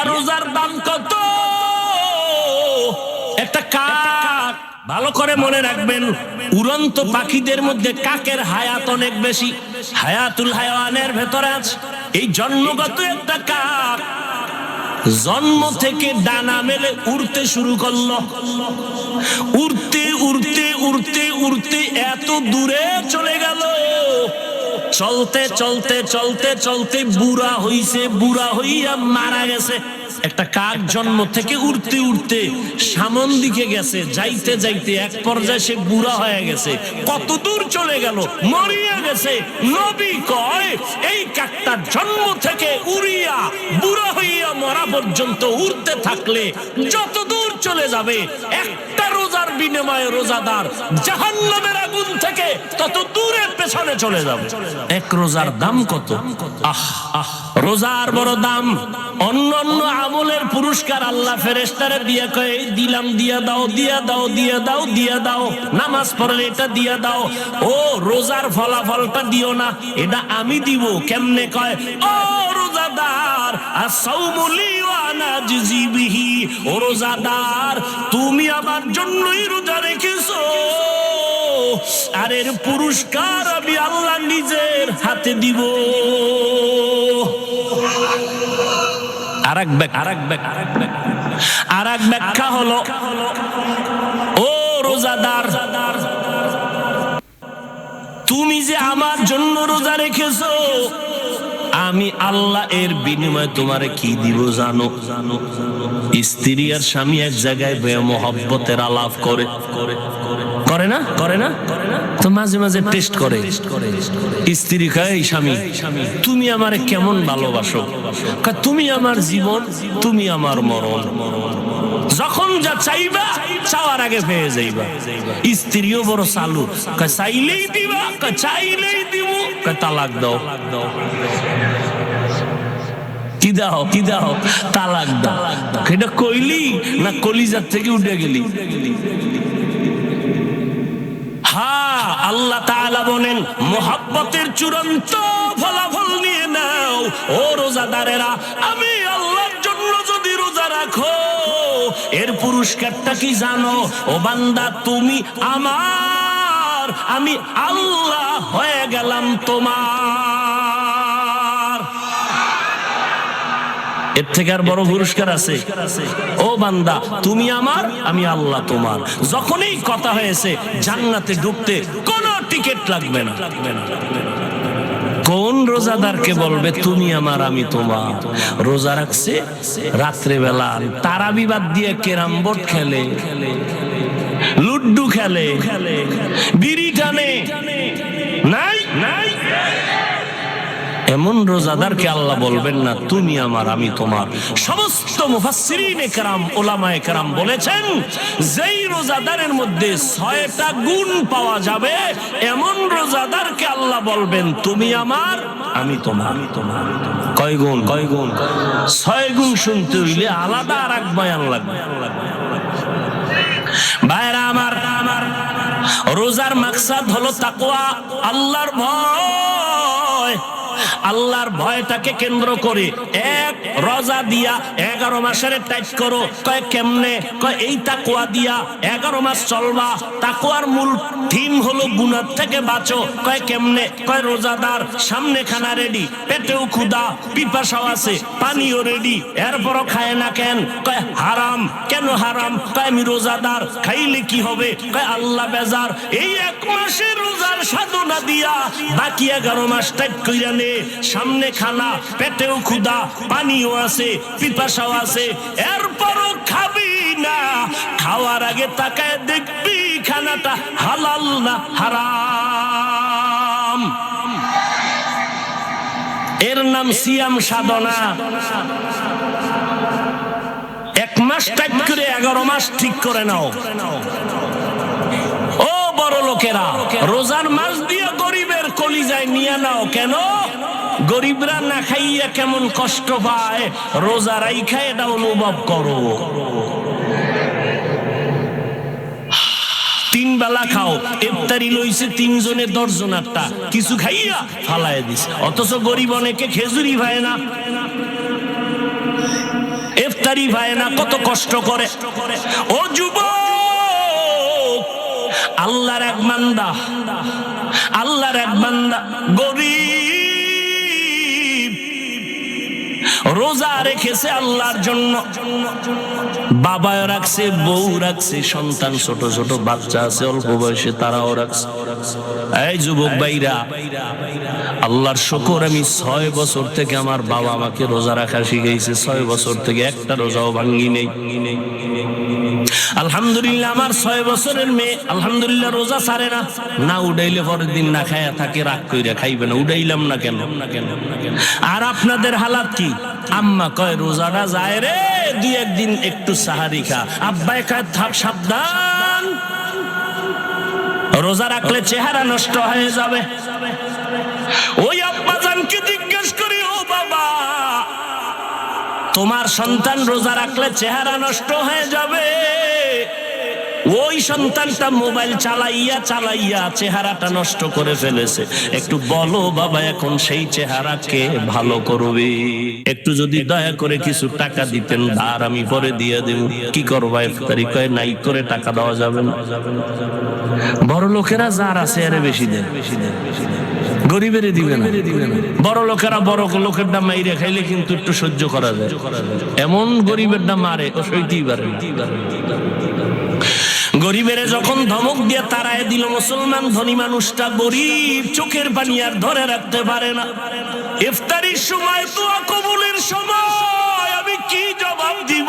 একটা রোজার দাম কত? একটা কাক। ভালো করে মনে রাখবেন, উড়ন্ত পাখিদের মধ্যে কাকের হায়াত অনেক বেশি। হায়াতুল হায়ানের ভেতরে আছে। এই জন্মগত একটা কাক জন্ম থেকে ডানা মেলে উড়তে শুরু করল। উড়তে উড়তে উড়তে উড়তে এত দূরে চলে গেল। চলতে চলতে চলতে চলতে বুড়া হইছে, বুড়া হইয়া মারা গেছে। একটা কাক জন্ম থেকে উড়তে উড়তে সামন দিকে গেছে। যাইতে যাইতে এক পর্যায়ে সে বুড়া হয়ে গেছে। কত দূর চলে গেল? মরিয়া গেছে। নবী কয়, এই কাকটা জন্ম থেকে উড়িয়া বুড়া হইয়া মরা পর্যন্ত উড়তে থাকলে যত দূর চলে যাবে, একটা বিনিময়ে রোজাদার জাহান্নামের আগুন থেকে তত দূরে পেছনে চলে যাবে। এক রোজার দাম কত? আহ আহ। রোজার বড় দাম। অন্য অন্য আমলের পুরস্কার আল্লাহ ফেরেস্তারে দিয়ে কয়ে, "এই দিলাম, দিয়া দাও দিয়া দাও দিয়া দাও দিয়া দাও। নামাজ পড়লে এটা দিয়া দাও। ও, রোজার ফলাফলটা দিও না। এটা আমি দিব। কেমনে কয়, ও রোজাদার রোজাদার, তুমি আমার জন্যই রোজা রেখেছো। আর এর পুরস্কার আমি আল্লাহ নিজের হাতে দিব। আরেক ব্যাক আরেক ব্যাক আরেক ব্যাখ্যা হলো, ও রোজাদার, তুমি যে আমার জন্য রোজা রেখেছো আমি আল্লাহ এর বিনিময়ে তোমারে কি দিব জানো? জানো স্ত্রী আর স্বামী এক জায়গায় মহব্বতের আলাপ করে। করে না? করে না? তো মাঝে মাঝে টেস্ট করে। স্ত্রী কয়, "এই স্বামী, তুমি আমারে কেমন ভালোবাসো? তুমি আমার জীবন, তুমি আমার মরণ। যখন যা চাইবা, চাওয়ার আগে পেয়ে যাইবা। স্ত্রীও বড় চালু। চাইলেই দিবা। চাইলেই দিব তালাক দাও। দাও, কি দাও? তালাক এটা কইলি না কলিজার থেকে উঠে গেলি? হ্যাঁ আল্লাহ বলেন, মোহাব্বতের চূড়ান্ত ফলাফল নিয়ে নাও। ও রোজাদারেরা, আমি আল্লাহর জন্য যদি রোজা রাখো, এর পুরস্কারটা কি জানো? ও বান্দা, তুমি আমার, আমি আল্লাহ হয়ে গেলাম তোমার। এর থেকে আর বড় পুরস্কার আছে। ও বান্দা, তুমি আমার, আমি আল্লাহ তোমার। যখনই কথা হয়েছে, জান্নাতে ঢুকতে কোনো টিকিট লাগবে না। কোন রোজাদারকে বলবে, তুমি আমার, আমি তোমার রোজা রাখছে রাত্রে বেলা তারা বিবাদ দিয়ে কেরাম বোর্ড খেলে, লুড্ডু খেলে, বিড়ি টানে এমন রোজাদারকে আল্লাহ বলবেন না, তুমি আমার, আমি তোমার। সমস্ত মুফাসসিরিনে কেরাম ওলামায়ে কেরাম বলেছেন, যেই রোজাদারের মধ্যে ছয়টা গুণ পাওয়া যাবে, এমন রোজাদারকে আল্লাহ বলবেন, তুমি আমার, আমি তোমার। কয় গুণ? কয় গুণ? ছয় গুণ শুনতে হইলে আলাদা আর এক বয়ান লাগবে। ভাইরা আমার আমার, রোজার মাকসাদ হলো তাকওয়া, আল্লাহর ভয়। আল্লাহর ভয়টাকে কেন্দ্র করে এক রোজা দিয়া এগারো মাসের টাইট করো। কয় কেমনে? কয় এই তাকুয়া দিয়া এগারো মাস চলবা। তাকুয়ার মূল থিম হলো গুনার থেকে বাঁচো। কয় কেমনে? কয় রোজাদার সামনে খানা রেডি পেটেও ক্ষুদা পিপাসাও আছে, পানিও রেডি এরপরও খায় না কেন? কয় হারাম, কেন হারাম? কয় আমি রোজাদার, খাইলে কি হবে? কয় আল্লাহ বেজার, এই এক মাসের রোজার সাধনা দিয়া বাকি এগারো মাস টাইট কইরা নে। সামনে খানা পেটেও ক্ষুদা পানিও আছে, পিপাসাও আছে, এরপরও খাবি না। খাওয়ার আগে তাকায় দেখবি খানাটা হালাল না হারাম। এর নাম সিয়াম সাধনা। এক মাস টাইট করে এগারো মাস ঠিক করে নাও। ও বড় লোকেরা, রোজার মাস দিয়ে গরিবের কলিজায় নিয়ে নাও। কেন? গরিবরা না খাইয়া কেমন কষ্ট পায়? রোজা রাইখা এটা অনুভব করো। তিন বেলা খাও, ইফতারি লইছে তিনজনে দশজন আটটা। কিছু খাইয়া ফালায় দিস অথচ গরিব অনেকে খেজুরি ভাই না। ইফতারি পায় না, কত কষ্ট করে। ও যুব আল্লাহর এক বান্দা, আল্লাহর এক বান্দা, গরিব রোজা রেখেছে আল্লাহর জন্য। বাবাও রাখছে বউ রাখছে, সন্তান ছোট ছোট, বাচ্চা আছে, অল্প বয়সে তারাও রাখছে। এই যুবক ভাইরা, আল্লাহর শুকর, আমি ছয় বছর থেকে আমার বাবা আমাকে রোজা রাখা শিখেছে ছয় বছর থেকে একটা রোজাও ভাঙ্গি নেই। আলহামদুলিল্লাহ, আমার ছয় বছরের মেয়ে, আলহামদুলিল্লাহ, রোজা ছাড়ে না। না উড়াইলে পরের দিন না খায়া থাকে, রাগ কইরা খাইবে না। উড়াইলাম না কেন? আর আপনাদের হালাত কি? আম্মা কয়, রোজাটা যায় রে, দুই একদিন একটু সাহারি খা। আব্বাই কয়, থাক, সাবধান। রোজা রাখলে চেহারা নষ্ট হয়ে যাবে। ওই তোমার সন্তান রোজা রাখলে চেহারা নষ্ট হয়ে যাবে। ওই সন্তানটা মোবাইল চালাইয়া চালাইয়া চেহারাটা নষ্ট করে ফেলেছে। একটু বলো বাবা, এখন সেই চেহারাকে ভালো করবে? একটু যদি দয়া করে কিছু টাকা দিতেন, ধার আমি পরে দিয়ে দেব। কি করব, ইফতারি কয়, নাই করে টাকা দেওয়া যাবে না। বড় লোকেরা যার আছে, আরে বেশি দেন বেশি দেন বেশি দেন। গরিবের দিবে না। বড় লোকেরা বড় লোকের দাম মাইরে খাইলে কিন্তু একটু সহ্য করা যায়। এমন গরিবের দাম মারে ও সইতেই পারে গরিবের যখন ধমক দিয়ে তারায় দিল মুসলমান ধনী মানুষটা গরিব চোখের পানি আর ধরে রাখতে পারে না। ইফতারির সময় তো কবুলের সময় আমি কি জবাব দিব?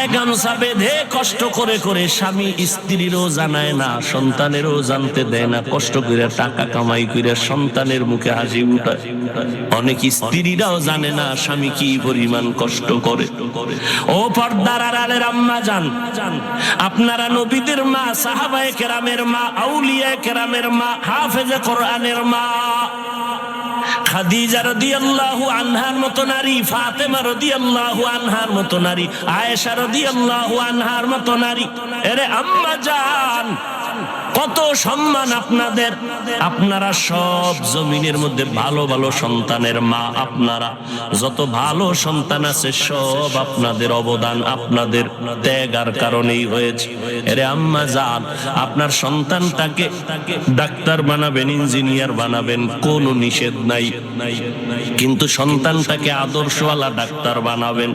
মাজায় গামছা বেঁধে কষ্ট করে করে স্বামী স্ত্রীরও জানায় না, সন্তানেরও জানতে দেয় না, কষ্ট করে টাকা কামাই করে সন্তানের মুখে হাসি উঠায়। অনেক স্ত্রীরাও জানে না স্বামী কি পরিমাণ কষ্ট করে। ও পর্দার আড়ালের আম্মা যান। আপনারা নবীদের মা, সাহাবায়ে কেরামের মা, আউলিয়া কেরামের মা, হাফেজে কোরআনের মা। খাদিজা রাদিয়াল্লাহু আনহার মতো নারী, ফাতেমা রাদিয়াল্লাহু আনহার মতো নারী, আয়েশা রাদিয়াল্লাহু আনহার মতো নারী। এরে আম্মা জান কত সম্মান আপনাদের। আপনারা সব জমিনের মধ্যে ভালো ভালো সন্তানের মা আপনারা। যত ভালো সন্তান আছে, সব আপনাদের অবদান, আপনাদের ত্যাগার কারণেই হয়েছে। এরে আম্মা যান আপনার সন্তানটাকে ডাক্তার বানাবেন, ইঞ্জিনিয়ার বানাবেন, কোনো নিষেধ নাই। কিন্তু সন্তানটাকে আদর্শওয়ালা ডাক্তার বানাবেন।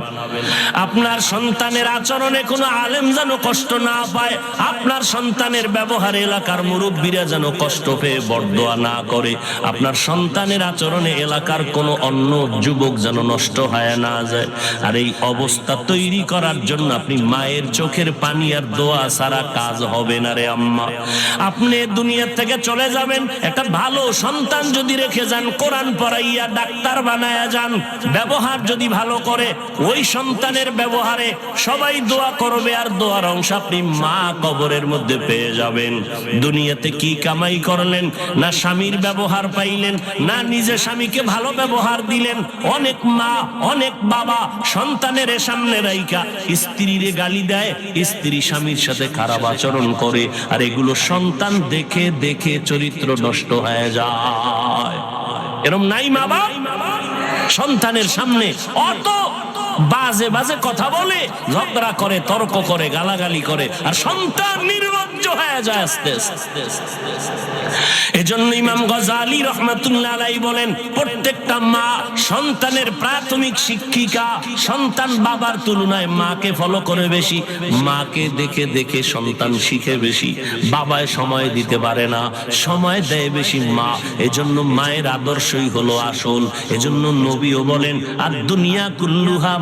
আপনার সন্তানের আচরণে কোনো আলেম যেন কষ্ট না পায়, আপনার সন্তানের ব্যবহারে এলাকার মুরব্বীরা যেন কষ্ট পেয়ে বরদোয়া না করে। আপনার সন্তানের আচরণে এলাকার কোনো অন্য যুবক যেন নষ্ট হয়ে না যায়। আর এই অবস্থা তৈরি করার জন্য আপনি মায়ের চোখের পানি আর দোয়া ছাড়া কাজ হবে না রে আম্মা। আপনি দুনিয়া থেকে চলে যাবেন, একটা ভালো সন্তান যদি রেখে যান, কোরআন পড়াইয়া ডাক্তার বানায়া যান, ব্যবহার যদি ভালো করে, ওই সন্তানের ব্যবহারে সবাই দোয়া করবে আর দোয়ার অংশ আপনি মা কবরের মধ্যে পেয়ে যাবেন। দুনিয়াতে কি কামাই করলেন? না স্বামীর ব্যবহার পাইলেন, না নিজে স্বামীকে ভালো ব্যবহার দিলেন। অনেক মা, অনেক বাবা সন্তানের সামনে রাইকা স্ত্রীরে গালি দেয়, স্ত্রী স্বামীর সাথে খারাপ আচরণ করে, আর এগুলো সন্তান দেখে দেখে চরিত্র নষ্ট হয়ে যায়। এরম নাই মা বাপ? সন্তানের সামনে অত বাজে বাজে কথা বলে, ঝগড়া করে, তর্ক করে, গালাগালি করে, আর সন্তান নির্লজ্জ হয়ে যায় আস্তে এজন্য ইমাম গজালি রহমাতুল্লাহ আলাই বলেন, প্রত্যেকটা মা সন্তানের প্রাথমিক শিক্ষিকা সন্তান বাবার তুলনায় মাকে ফলো করে বেশি, মাকে দেখে দেখে সন্তান শিখে বেশি, বাবায় সময় দিতে পারে না, সময় দেয় বেশি মা, এজন্য মায়ের আদর্শই হলো আসল, এজন্য নবীও বলেন, আর দুনিয়া কুল্লুহা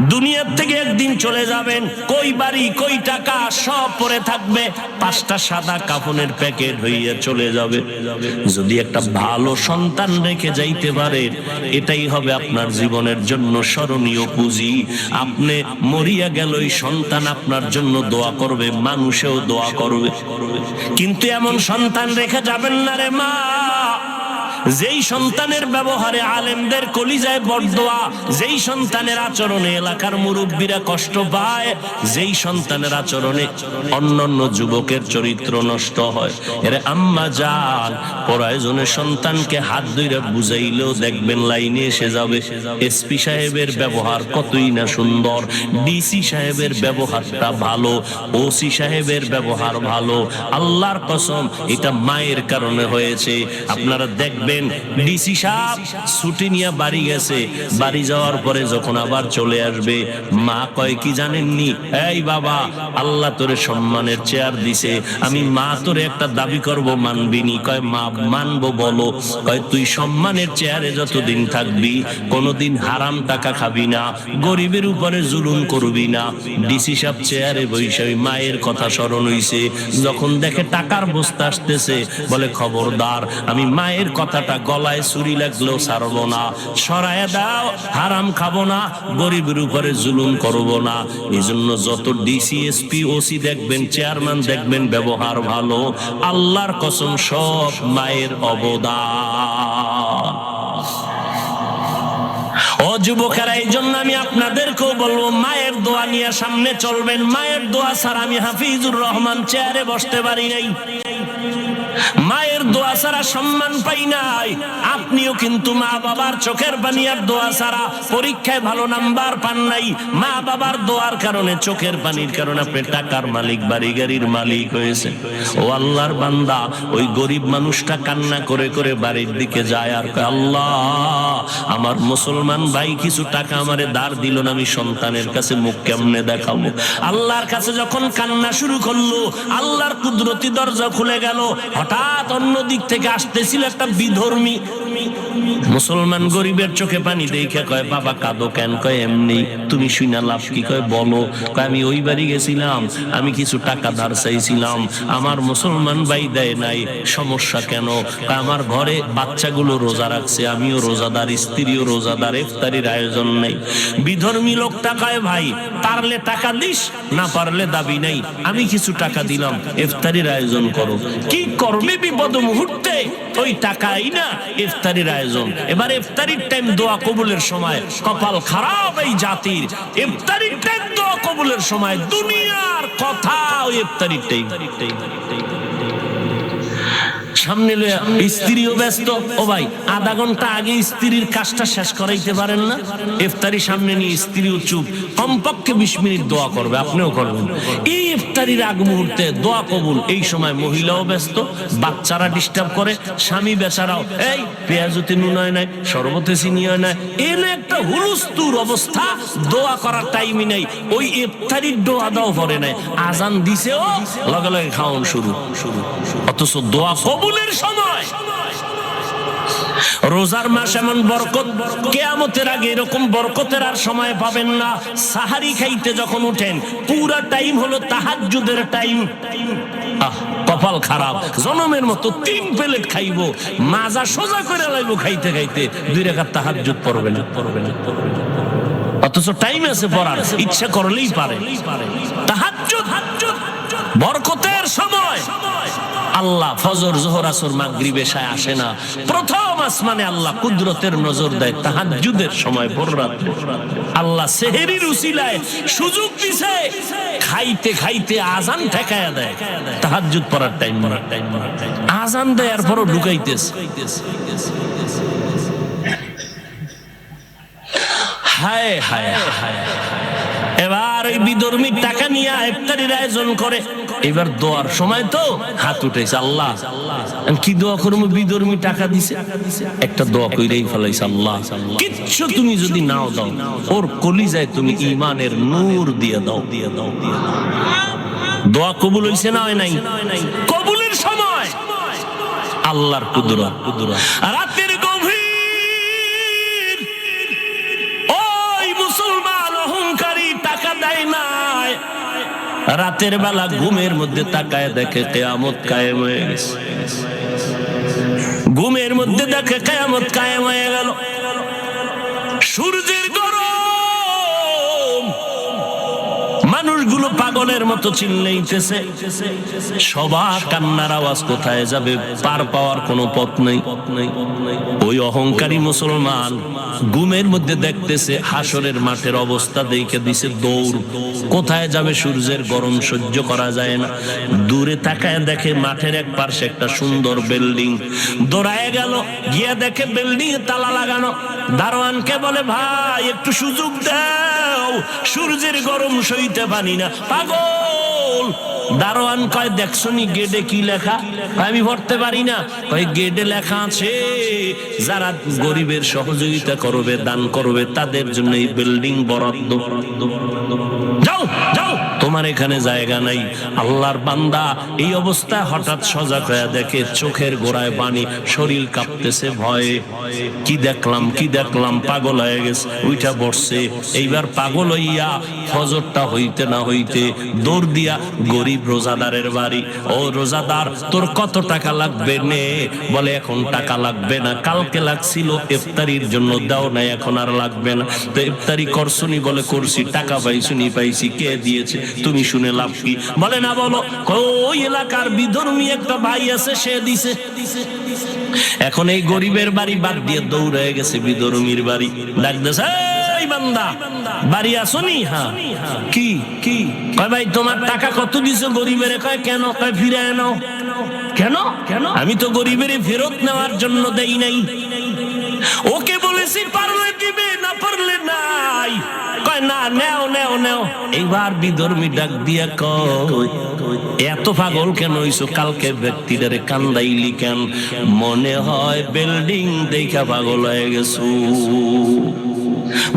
দুনিয়ার থেকে একদিন চলে যাবেন। কই বাড়ি, কই টাকা, সব পরে থাকবে। পাঁচটা সাদা কাপনের প্যাকেট হইয়া চলে যাবে। যদি একটা ভালো সন্তান রেখে যাইতে পারে, এটাই হবে আপনার জীবনের জন্য স্মরণীয় পুঁজি। আপনি মরিয়া গেল ওই সন্তান আপনার জন্য দোয়া করবে, মানুষেও দোয়া করবে। কিন্তু এমন সন্তান রেখে যাবেন না রে মা। যেই সন্তানের ব্যবহারে আলেমদের কলিজায় বরদোয়া, যেই সন্তানের আচরণে এলাকার মুরব্বীরা কষ্ট পায়, যেই সন্তানের আচরণে অন্যান্য যুবকের চরিত্র নষ্ট হয়। এর আম্মা যান প্রয়োজনে সন্তানকে হাত ধরে বুঝাইলেও দেখবেন লাইনে এসে যাবে। এসপি সাহেবের ব্যবহার কতই না সুন্দর, ডিসি সাহেবের ব্যবহারটা ভালো, ওসি সাহেবের ব্যবহার ভালো। আল্লাহর কসম, এটা মায়ের কারণে হয়েছে। আপনারা দেখবেন ডিসি সাহেব, ছুটি নিয়ে বাড়ি গেছে। বাড়ি যাওয়ার পরে যখন আবার চলে আসবে, মা কয়, কি জানেননি? এই বাবা, আল্লাহ তোরে সম্মানের চেয়ার দিছে। আমি মা তোরে একটা দাবি করব মানবিনি কয়, মা, মানবো, বলো। কয়, তুই সম্মানের চেয়ারে যতদিন থাকবি, কোনোদিন হারাম টাকা খাবি না, গরিবের উপরে জুলুম করবি না। ডিসি সাহেব চেয়ারে বৈশে মায়ের কথা স্মরণ হইছে। যখন দেখে টাকার বস্তা আসতেছে, বলে, খবরদার, আমি মায়ের কথাটা গলায় ছুরি লাগলেও ছাড়বো না। সরায় দাও, হারাম খাব না, গরিবের উপরে জুলুম করব না। এই জন্য যত ডিসিএসপি ওসি দেখবেন চেয়ারম্যান দেখবেন, ব্যবহার ভালো। আল্লাহর কসম, সব মায়ের অবদান। ও যুবকেরা এই জন্য আমি আপনাদেরকেও বলব, মায়ের দোয়া নিয়ে সামনে চলবেন। মায়ের দোয়া ছাড়া আমি হাফিজুর রহমান চেয়ারে বসতে পারি নাই। মায়ের ছাড়া সম্মান পাই নাই। আপনিও কিন্তু মা বাবার চোখের পানিয়ার দোয়া ছাড়া পরীক্ষায় ভালো নাম্বার পান নাই। মা বাবার দোয়ার কারণে, চোখের পানির কারণে আপনি টাকার মালিক, বাড়ি গাড়ির মালিক হয়েছে ও আল্লাহর বান্দা, ওই গরিব মানুষটা কান্না করে করে বাড়ির দিকে যায় আর আল্লাহ, আমার মুসলমান ভাই কিছু টাকা আমারে দাঁড় দিল না, আমি সন্তানের কাছে মুখ কেমনে দেখাবো? আল্লাহর কাছে যখন কান্না শুরু করল, আল্লাহর কুদরতি দরজা খুলে গেল। হঠাৎ অন্য দিক থেকে আসতেছিল একটা বিধর্মী। মুসলমান গরিবের চোখে পানি দেখে কয়, বাবা, কাঁদো কেন? কয়, এমনি। তুমি শুনা লাভ কি? কয়, বলো। আমি ওই বাড়ি গেছিলাম। আমি কিছু টাকা ধার চাইছিলাম। আমার মুসলমান ভাই দেয় নাই। সমস্যা কেন? আমার ঘরে বাচ্চাগুলো রোজা রাখছে। আমিও রোজাদার, স্ত্রীও রোজাদার। ইফতারির আয়োজন নেই। বিধর্মী লোকটা কয়, ভাই, পারলে টাকা দিস, না পারলে দাবি নেই। আমি কিছু টাকা দিলাম। ইফতারির আয়োজন করো। কি করবে বিপদ মুহূর্তে ওই টাকাই না ইফতারির আয়োজন। এবার ইফতারির টাইম দোয়া কবুলের সময়। কপাল খারাপ এই জাতির। ইফতারির টাইম দোয়া কবুলের সময়। দুনিয়ার কথা ওই ইফতারির টাইম সামনে লইয়া স্ত্রীও ব্যস্ত। ও ভাই, আধা ঘণ্টা আগে স্ত্রীর কাজটা শেষ করাইতে পারেন না? ইফতারি সামনে নিয়ে স্ত্রীও চুপ। কমপক্ষে বিশ মিনিট দোয়া করবে, আপনিও করবেন। এই ইফতারির আগ মুহূর্তে দোয়া কবুল। এই সময় মহিলাও ব্যস্ত, বাচ্চারা ডিস্টার্ব করে, স্বামী বেচারাও। এই, পেঁয়াজতে নুন হয় নাই, শরবতে চিনি হয় নাই। এনে একটা হুলুস্তুর অবস্থা, দোয়া করার টাইমই নেই। ওই ইফতারির দোয়া দাও পরে নাই। আজান দিছেও লগে লগে খাওয়ান শুরু শুরু অথচ দোয়া কবুলের সময়। রোজার মাস এমন বরকত, কেয়ামতের আগে এরকম বরকতের আর সময় পাবেন না। সাহারি খাইতে যখন উঠেন পুরা টাইম হলো তাহাজ্জুদের টাইম। কপাল খারাপ, জনমের মতো তিন প্লেট খাইবো, মাজা সোজা করে লাইবো খাইতে খাইতে। দুই রেখার তাহাজ্জুদ পড়বে না পড়বে না, পড়বে। অথচ টাইম আছে পড়ার, ইচ্ছা করলেই পারে। তাহাজ্জুদ, বরকতের সময়। আল্লাহ ফজর, জোহর, আসর, মাগরিব এশায় আসে না। প্রথম আসমানে আল্লাহ কুদরতের নজর দেয়, তাহাজ্জুদের সময় ভোর রাত্রে। আল্লাহ সেহেরির উসিলায় সুযোগ দিছে, খাইতে খাইতে আজান ঠেকায়া দেয়। তাহাজ্জুদ পড়ার টাইম পড়ার টাইম আজান দেয় আর পরও ঢুকাইতেছে। হায় হায় হায় এবার ওই বিধর্মী টাকা নিয়ে ইফতারির আয়োজন করে। এবার দোয়ার সময় তো হাত উঠেছে, আল্লাহ। কি দোয়া করব? বিধর্মী টাকা দিছে। একটা দোয়া কইরেই ফেলাইছে, আল্লাহ। কিচ্ছু তুমি যদি নাও দাও, ওর কলিজায় তুমি ইমানের নূর দিয়ে দাও। দিয়ে দাও দিয়ে দাও দোয়া কবুল হইছে না হয় নাই? কবুলের সময়। আল্লাহর কুদরত। কুদরত রাতের রাতের বেলা ঘুমের মধ্যে তাকায় দেখে কেয়ামত কায়েম হয়ে গেছে। ঘুমের মধ্যে দেখে কেয়ামত কায়েম হয়ে গেল। পাগলের মতো চিল্লাইতেছে। সবার কান্নার আওয়াজ কোথায় যাবে? পার পাওয়ার কোনো পথ নেই। ওই অহংকারী মুসলমান গুমের মধ্যে দেখতেছে, হাসরের মাঠের অবস্থা দেখে দিছে দৌড়। কোথায় যাবে সূর্যের গরম সহ্য করা যায় না। দূরে তাকায় দেখে মাঠের এক পাশে একটা সুন্দর বিল্ডিং। দৌড়ায় গেল, গিয়ে দেখে বিল্ডিং তালা লাগানো। দারোয়ানকে বলে, ভাই, একটু সুযোগ দাও। সূর্যের গরম সইতে পারি না। পাগল। দারোয়ান কয় দেখছ নি গেটে কি লেখা? আমি পড়তে পারি না। কয় গেটে লেখা আছে। যারা গরিবের সহযোগিতা করবে, দান করবে, তাদের জন্য এই বিল্ডিং বরাদ্দ। তোমার এখানে জায়গা নাই। আল্লাহর বান্দা এই অবস্থায় হঠাৎ সজাগ হয়ে দেখে চোখের গোড়ায় পানি, শরীর কাঁপতেছে, ভয়ে। কি দেখলাম কি দেখলাম, পাগল হয়ে গেছে উইটা বসছে। এইবার পাগল হইয়া ফজরটা হইতে না হইতে দৌড় দিয়া গরিব রোজাদারের বাড়ি, ও রোজাদার, তোর কত টাকা লাগবে নে? বলে, এখন টাকা লাগবে না, কালকে লাগছিল, ইফতারির জন্য দাও না এখন আর লাগবে না। তো ইফতারি করছুনি বলে, করছি, টাকা পাইছুনি, পাইছি, কে দিয়েছে? তুমি শুনে লাভ কি? বলে, না বলো ওই এলাকার বিধর্মী একটা ভাই আছে, সে দিছে। এখন এই গরিবের বাড়ি বাদ দিয়ে দৌড়ে গেছে বিধর্মীর বাড়ি। ডাকতেছে এই বান্দা, বাড়ি আসনি কি? কি? কয় ভাই, তোমার টাকা কত দিছো? গরিবের কয়, কেন? কয় ফিরে নাও। কেন কেন? আমি তো গরিবের ফেরত নেওয়ার জন্য দেই নাই। ওকে বলেছি, পারলে দিবে, না পারলে নাই। না, নেও নেও নেও। এবার বিধর্মী ডাক দিয়া এত পাগল কেন হইছো? কালকে কান্দাইলি কেন? মনে হয় বিল্ডিং দেখা পাগল হয়ে গেছো।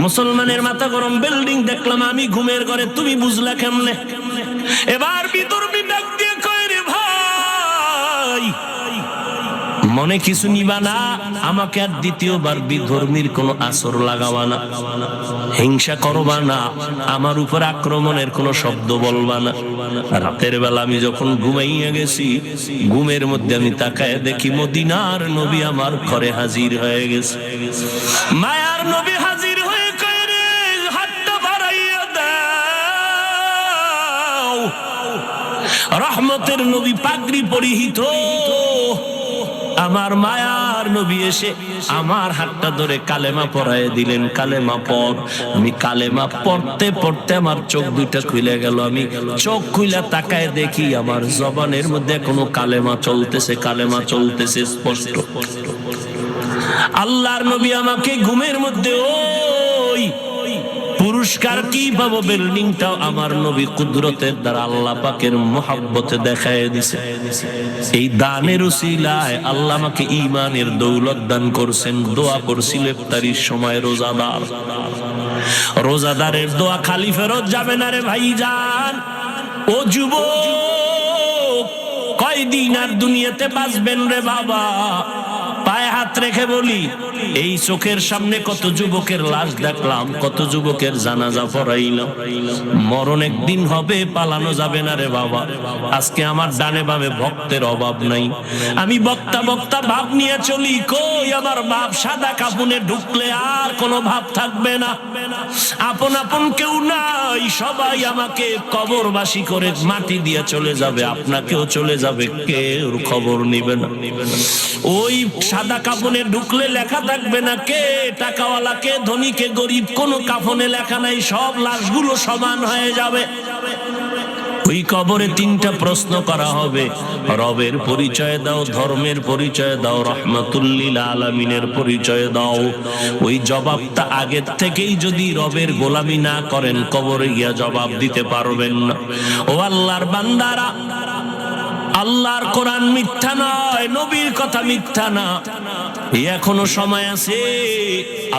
মুসলমানের মাথা গরম, বিল্ডিং দেখলাম আমি ঘুমের ঘরে। তুমি বুঝলা কেমনে? এবার বিধর্মী ডাক মনে কিছু নিবা না, আমাকে আর দ্বিতীয়বার বিধর্মীর কোনো আসর লাগাবা না। হিংসা করবা না, আমার উপর আক্রমণের কোনো শব্দ বলবা না। রাতের বেলা আমি যখন ঘুমাইয়া গেছি, ঘুমের মধ্যে আমি তাকায় দেখি মদিনার নবী আমার ঘরে হাজির হয়ে গেছে। মায়ার নবী হাজির হয়ে কয় হাতটা বাড়াইয়া দাও। রহমতের নবী পাগড়ি পরিহিত। আমার মায়ার নবী এসে আমার হাতটা ধরে কালেমা পরায় দিলেন, কালেমা পর। আমি কালেমা পড়তে পড়তে আমার চোখ দুইটা খুলে গেল। আমি চোখ খুলে তাকায় দেখি আমার জবানের মধ্যে কোনো কালেমা চলতেছে কালেমা চলতেছে স্পষ্ট। আল্লাহর নবী আমাকে ঘুমের মধ্যে, ওই পুরস্কার কি পাবো বিল্ডিংটাও আমার নবী কুদরতের দ্বারা আল্লাহ পাকের মোহাব্বতে দেখায় দিছে। এই দানের উসিলায় আল্লাহ আমাকে ইমানের দৌলত দান করছেন, দোয়া করছিল ইফতারির সময় রোজাদার। রোজাদারের দোয়া খালি ফেরত যাবে না রে ভাইজান। ও যুবক, কয়দিন আর দুনিয়াতে বাঁচবেন রে বাবা? পায়ে হাত রেখে বলি এই চোখের সামনে কত যুবকের লাশ দেখলাম, কত যুবকের জানাজা পড়াইলাম। মরণ একদিন হবে, পালানো যাবে না রে বাবা। আজকে আমার ডানে বামে ভক্তের অভাব নাই। আমি বক্তা বক্তা ভাব নিয়ে চলি, কই আমার বাপ সাদা কাপুনে ঢুকলে আর কোনো ভাব থাকবে না। আপন আপন কেউ নাই, সবাই আমাকে কবরবাসী করে মাটি দিয়ে চলে যাবে। আপনাকেও চলে যাবে, কেউ খবর নিবে না। ওই সাদা কাফনে ঢুকলে লেখা থাকবে না কে? টাকাওয়ালা কে ধনী কে গরিব, কোনো কাফনে লেখা নাই, সব লাশগুলো সমান হয়ে যাবে। ওই কবরে তিনটা প্রশ্ন করা হবে। রবের পরিচয় দাও, ধর্মের পরিচয় দাও, রহমাতুল্লিল আলামিনের পরিচয় দাও। ওই জবাবটা আগের থেকেই যদি রবের গোলামি না করেন, কবরে গিয়া জবাব দিতে পারবেন না। ও আল্লাহর বান্দারা আল্লাহর কোরআন মিথ্যা নয়, নবীর কথা মিথ্যা না। এখনও সময় আছে,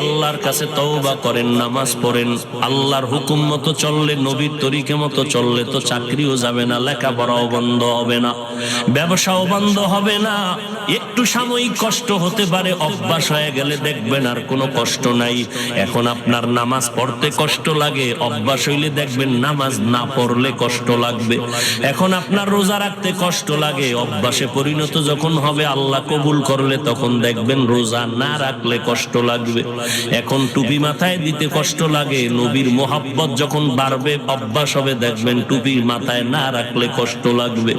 আল্লাহর কাছে তওবা করেন, নামাজ পড়েন। আল্লাহর হুকুম মতো চললে, নবীর তরিকে মতো চললে তো চাকরিও যাবে না, লেখাপড়াও বন্ধ হবে না, ব্যবসাও বন্ধ হবে না। একটু সাময়িক কষ্ট হতে পারে, অভ্যাস হয়ে গেলে দেখবেন আর কোনো কষ্ট নাই। এখন আপনার নামাজ পড়তে কষ্ট লাগে, অভ্যাস হইলে দেখবেন নামাজ না পড়লে কষ্ট লাগবে। এখন আপনার রোজা রাখতে কষ্ট লাগে, অভ্যাসে পরিণত যখন হবে, আল্লাহ কবুল করলে তখন দেখবেন রোজা না রাখলে কষ্ট লাগবে। এখন টুপি মাথায় দিতে কষ্ট লাগে, নবীর মোহাব্বত যখন বাড়বে, অভ্যাস হবে, দেখবেন টুপি মাথায় না রাখলে কষ্ট লাগবে।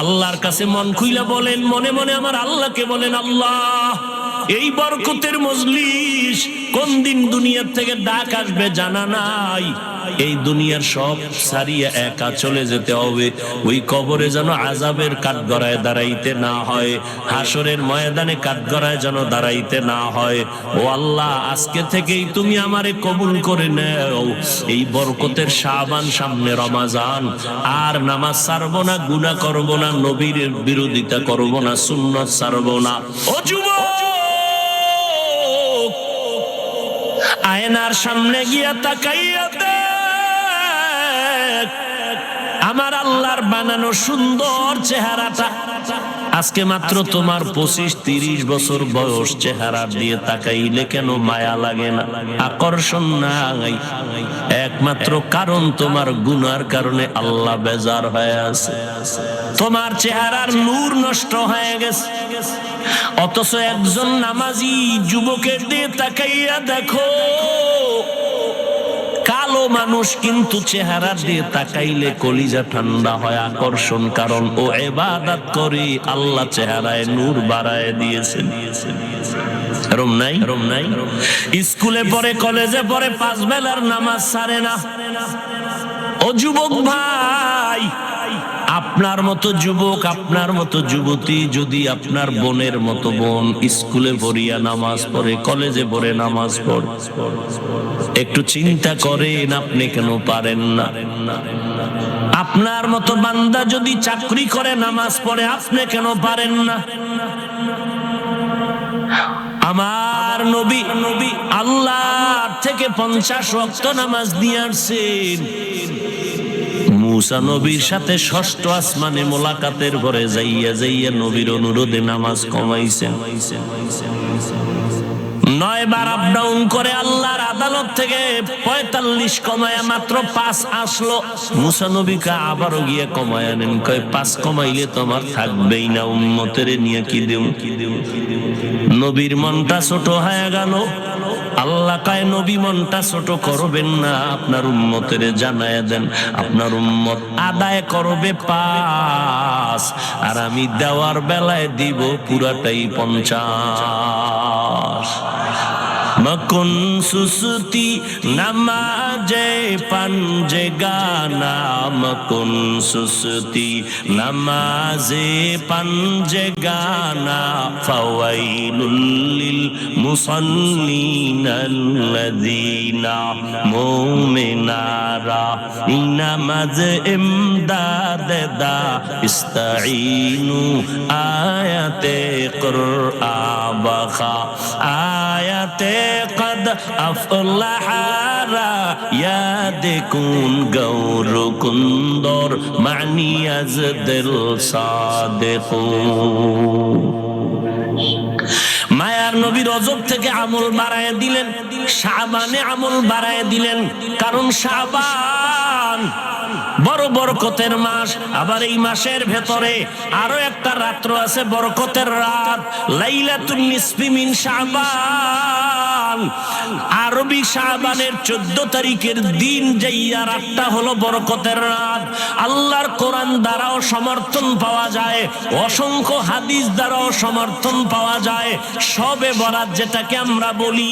আল্লাহর কাছে মন খুইলা বলেন, মনে মনে আমার আল্লাহকে বলেন আল্লাহ এই বরকতের মজলিস কোন দিন দুনিয়ার থেকে ডাক আসবে জানা নাই? এই দুনিয়ার সব সারিয়ে একা চলে যেতে হবে। ওই কবরে যেন আজাবের কাঠগড়ায় দাঁড়াইতে না হয়, হাসরের ময়দানে কাঠগড়ায় যেন দাঁড়াইতে না হয়। ও আল্লাহ, আজকে থেকেই তুমি আমারে কবুল করে নেও। এই বরকতের সাবান সামনে রমাজান। আর নামাজ সারবো না, গুনাহ করব না, নবীর বিরোধিতা করব না, সুন্নত সারবো না। আয়নার সামনে গিয়া তাকাইয়া দেখ। আমার আল্লাহর বানানো সুন্দর চেহারাটা। আজকে মাত্র তোমার পঁচিশ তিরিশ বছর বয়স চেহারা দিয়ে তাকাইলে কেন মায়া লাগে না? আকর্ষণ নাই। একমাত্র কারণ তোমার গুনার কারণে আল্লাহ বেজার হয়ে আছে। তোমার চেহারার নূর নষ্ট হয়ে গেছে। অথচ একজন নামাজি যুবকের দিয়ে তাকাইয়া দেখো। কালো মানুষ কিন্তু চেহারা দিয়ে তাকাইলে কলিজা ঠান্ডা হয় আকর্ষণ, কারণ ও এবাদাত করে আল্লাহ চেহারায় নূর বাড়ায় দিয়েছে রম নাই? রম নাই? স্কুলে পড়ে, কলেজে পড়ে পাঁচ বেলার নামাজ সারে না। ও যুবক ভাই আপনার মতো যুবক, আপনার মতো যুবতী যদি আপনার বোনের মতো বোন স্কুলে পড়িয়া নামাজ পড়ে, কলেজে পড়ে নামাজ পড়ে, একটু চিন্তা করেন আপনি কেন পারেন না? আপনার মতো বান্দা যদি চাকরি করে, নামাজ পড়ে, আপনি কেন পারেন না? আমার নবী নবী আল্লাহ থেকে পঞ্চাশ রক্ত নামাজ দিয়ে আসছেন। মুসা নবীর সাথে ষষ্ঠ আসমানে মোলাকাতের পরে যাইয়া যাইয়া নবীর অনুরোধে নামাজ কমাইছেন। নয় বার আপ ডাউন করে আল্লাহর আদালত থেকে পঁয়তাল্লিশ কমায়া মাত্র পাঁচ আসলো। মুসা নবীকে আবারও গিয়ে কমায় নেন, কয়, পাঁচ কমাইলে তোমার থাকবেই না উন্মতের নিয়ে কি দেব? নবীর মনটা ছোট হয়ে গেল। আল্লাহ কায়, নবী মনটা ছোট করবেন না, আপনার উম্মতের জানায় দেন, আপনার উম্মত আদায় করবে পাস আর আমি দেওয়ার বেলায় দিব পুরাটাই পঞ্চাশ। মকন সুসুতি নামাজে পাঞ্জে গানা মকুন সুসুতি নামাজে পাঞ্জে গানা ফাওয়াইলুল লিল মুসাল্লিন আল্লাযীনা মুমিনারা নামাজ ইমদাদ দা ইস্তাঈনু আয়াতে কুরআন বাখা আয়াতে قد أفلح হারা ইয়াদে কুন গৌর কুন্দর মানিয়াজ দিল মায়ার নবীর অজব থেকে আমল বাড়ায় দিলেন সাবানে আমল বাড়ায় দিলেন, কারণ সাবান বড় বরকতের মাস। আবার এই মাসের ভেতরে আরও একটা রাত্র আছে, বরকতের রাত লাইলা তুমি মিন আরবি শাবানের চোদ্দ তারিখের দিন যাইয়া রাতটা হলো বরকতের রাত। আল্লাহর কোরআন দ্বারাও সমর্থন পাওয়া যায়, অসংখ্য হাদিস দ্বারাও সমর্থন পাওয়া যায়। সবে বরাত যেটাকে আমরা বলি,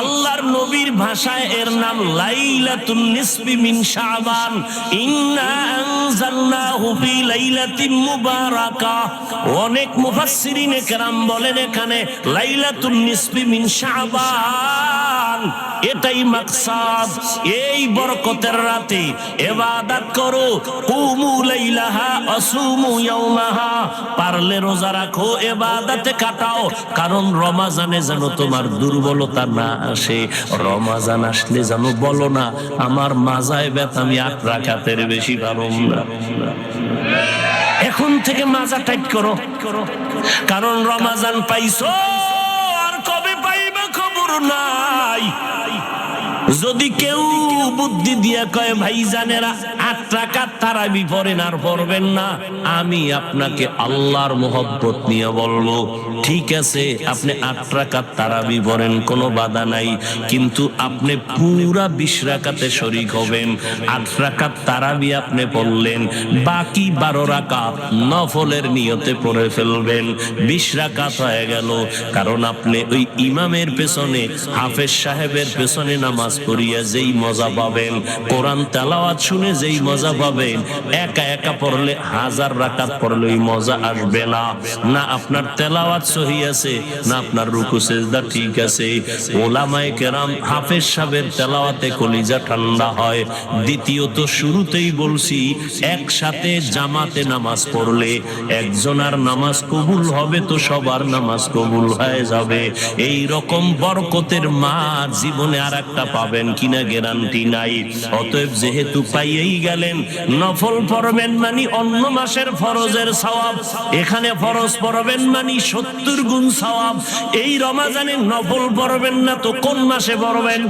আল্লাহর নবীর ভাষায় এর নাম লাইলাতুন নিসফি মিন শাবান। ইন্না আনজালনাহু ফি লাইলাতিন মুবারাকা। অনেক মুফাসসিরিনে কেরাম বলেন এখানে, লাইলাতুন নিসবি মিন শাবান। এটাই মাকসাদ। এই বরকতের রাতে এবাদত করো। কুমু লাইলাহা আসুমু ইয়াউমাহা। পারলে রোজা রাখো, এবাদতে কাটাও। কারণ রমাজানে যেন তোমার দুর্বলতা না আসে। রমাজান আসলে যেন বলো না, আমার মাজায় ব্যথা, আমি আট রাখাতের বেশি পারব না এখন থেকে মাজা টাইট করো। কারণ রমাজান পাইছো। নাই। যদি কেউ বুদ্ধি দিয়া কয়, ভাই জানেরা, আট টাকা তারাবি পড়েন আর পড়বেন না। আমি আপনাকে আল্লাহর মোহব্বত নিয়ে বলব, ঠিক আছে, আপনি আট টাকা তারাবি পড়েন, কোনো বাধা নাই। কিন্তু আপনি পুরা বিশ রাকাতে শরিক হবেন। আট রাকাত তারাবি আপনি পড়লেন, বাকি বারো রাকাত নফলের নিয়তে পড়ে ফেলবেন। বিশ রাকাত হয়ে গেল, কারণ আপনি ওই ইমামের পেছনে, হাফেজ সাহেবের পেছনে নামাজ পড়িয়া যেই মজা পাবেন, কোরআন তেলাওয়াত শুনে যেই মজা পাবেন, একা একা পড়লে, হাজার রাকাত পড়লে ওই মজা আসবে না। না আপনার তেলাওয়াত সহি আছে, না আপনার রুকু সেজদা ঠিক আছে। ওলামায়ে কেরাম হাফেজ সাহেবের তেলাওয়াতে কলিজা ঠান্ডা হয়। দ্বিতীয়ত শুরুতেই বলছি, একসাথে জামাতে নামাজ পড়লে একজনের নামাজ কবুল হবে তো সবার নামাজ কবুল হয়ে যাবে। এই রকম বরকতের মা জীবনে আর একটা পাবেন কিনা গ্যারান্টি নাই। অতএব যেহেতু পাইয়েই গেলেন, নফল পড়বেন মানি অন্য মাসের ফরজের সওয়াব। এখানে ফরজ পড়বেন মানি সত্তর গুণ সওয়াব। এই রমাজানে নফল পড়বেন না তো কোন মাসে পড়বেন?